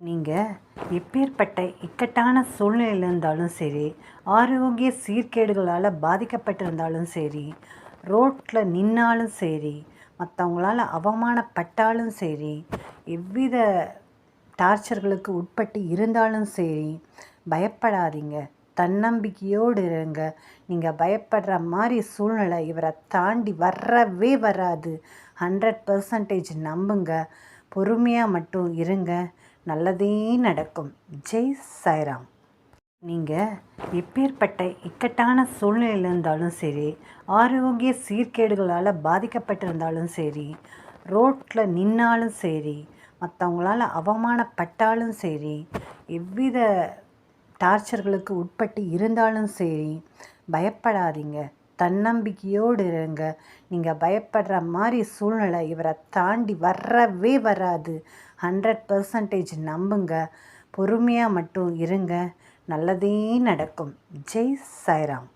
நீங்கள் எப்பேற்பட்ட இக்கட்டான சூழ்நிலையில் இருந்தாலும் சரி ஆரோக்கிய சீர்கேடுகளால் பாதிக்கப்பட்டிருந்தாலும் சரி ரோட்டில் நின்னாலும் சரி மற்றவங்களால அவமானப்பட்டாலும் சரி எவ்வித டார்ச்சர்களுக்கு உட்பட்டு இருந்தாலும் சரி பயப்படாதீங்க. தன்னம்பிக்கையோடு இருங்க. நீங்கள் பயப்படுற மாதிரி சூழ்நிலை இவரை தாண்டி வரவே வராது. ஹண்ட்ரட் பர்சன்டேஜ் நம்புங்க. பொறுமையாக மட்டும் இருங்க. நல்லதே நடக்கும். ஜெய் சாய்ராம். நீங்கள் எப்பேற்பட்ட இக்கட்டான சூழ்நிலையில் இருந்தாலும் சரி ஆரோக்கிய சீர்கேடுகளால் பாதிக்கப்பட்டிருந்தாலும் சரி ரோட்டில் நின்னாலும் சரி மற்றவங்களால அவமானப்பட்டாலும் சரி எவ்வித டார்ச்சர்களுக்கு உட்பட்டு இருந்தாலும் சரி பயப்படாதீங்க. தன்னம்பிக்கையோடு இருங்க. நீங்கள் பயப்படுற மாதிரி சூழ்நிலை இவரை தாண்டி வரவே வராது. ஹண்ட்ரட் பர்சன்டேஜ் நம்புங்க. பொறுமையாக மட்டும் இருங்க. நல்லதே நடக்கும். ஜெய் சாய்ராம்.